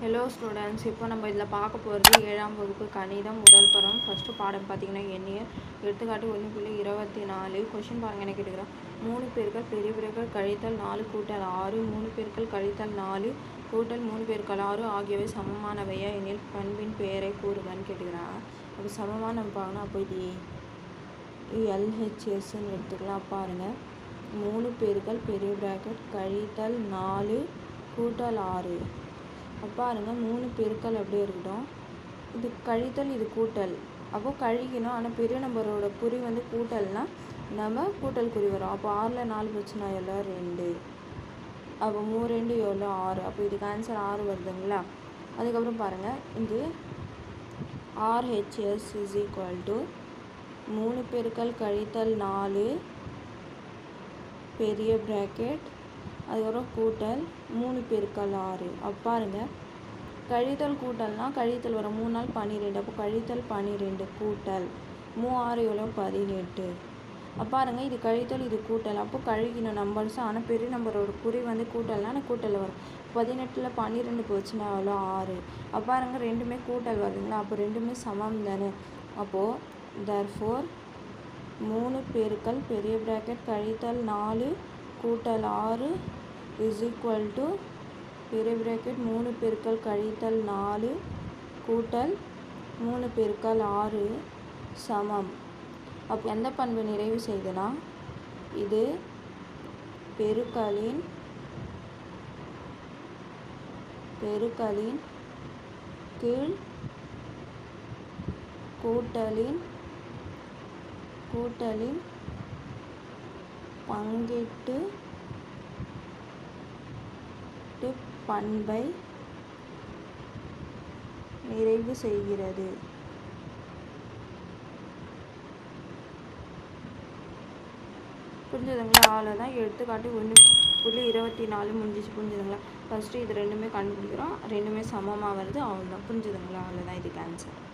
Hello students இப்போ நம்ம இதில் பார்க்க போகிறது ஏழாம் வகுப்பு கணிதம் முதல் படம். ஃபஸ்ட்டு பாடம் பார்த்தீங்கன்னா எண்ணியல் எடுத்துக்காட்டு ஒன்று புள்ளி இருபத்தி நாலு. கொஷின் பாருங்க என்ன கேட்டுக்கிறோம்? மூணு பேர்கள் பெரிய பெருக்கள் கழித்தல் நாலு கூட்டல் ஆறு. மூணு பேர்கள் கழித்தல் நாலு கூட்டல் மூணு பேர்கள் ஆறு ஆகியவை சமமானவையா? எனில் பண்பின் பெயரை கூறுகன்னு கேட்டுக்கிறான். அப்போ சமமாக நம்ம பார்க்கணும். அப்போ இது எல்ஹெச்எஸ்ன்னு எடுத்துக்கலாம். பாருங்கள் மூணு பேர்கள் பெரிய பிராக்கெட் கழித்தல் நாலு கூட்டல் ஆறு. அப்போ பாருங்க மூணு பெருக்கல் அப்படியே இருக்கட்டும். இது கழித்தல் இது கூட்டல். அப்போ கழிக்கணும். ஆனால் பெரிய நம்பரோட குறி வந்து கூட்டல்னா நம்ம கூட்டல் குறி வரும். அப்போ ஆறில் நாலு போச்சுன்னா எவ்வளோ ரெண்டு. அப்போ மூ ரெண்டு எவ்வளோ ஆறு. அப்போ இதுக்கு ஆன்சர் ஆறு வருதுங்களா? அதுக்கப்புறம் பாருங்கள் இது ஆர்ஹெச்எஸ் இஸ் ஈக்குவல் டு மூணு பெருக்கல் கழித்தல் நாலு பெரிய ப்ராக்கெட் அதுக்கப்புறம் கூட்டல் மூணு பெருக்கல் ஆறு. அப்போ பாருங்க. கழித்தல் கூட்டல்னால் கழித்தல் வரும். மூணு நாள் பன்னிரெண்டு அப்போ கழித்தல் பன்னிரெண்டு கூட்டல் மூ ஆறு எவ்வளோ பதினெட்டு. அப்போ பாருங்க. இது கழித்தல் இது கூட்டல். அப்போ கழிக்கணும் நம்பர்ஸ் ஆனால் பெரிய நம்பரோட குறி வந்து கூட்டல்னா கூட்டலில் கூட்டல் வரும். பதினெட்டில் பன்னிரெண்டு போச்சுன்னா அவ்வளோ ஆறு. அப்போ பாருங்க. ரெண்டுமே கூட்டல் வருதுங்களா? அப்போ ரெண்டுமே சமம் தானே? அப்போது தர்ஃபோர் மூணு பெருக்கல் பெரிய ப்ராக்கெட் கழித்தல் நாலு கூட்டல் ஆறு இஸ் ஈக்குவல் டு பெரிய பிராக்கெட் மூணு பெருக்கல் கழித்தல் நாலு கூட்டல் மூணு பெருக்கல் ஆறு சமம். அப்போ எந்த பண்பு நிறைவு செய்தனா? இது பெருக்களின் பெருக்களின் கீழ் கூட்டலின் கூட்டலின் பங்கிட்டு பண்பை நிறைவு செய்கிறது. புரிஞ்சுதுங்களா? அவ்வளோதான் எடுத்துக்காட்டி ஒன்று புள்ளி இருபத்தி நாலு முடிஞ்சிச்சு. புரிஞ்சுதுங்களா? ஃபஸ்ட்டு இது ரெண்டுமே கண்டுபிடிக்கிறோம். ரெண்டுமே சமமாக வருது. அவ்வளோதான் புரிஞ்சுதுங்களா? அவ்வளோதான் இதுக்கு ஆன்சர்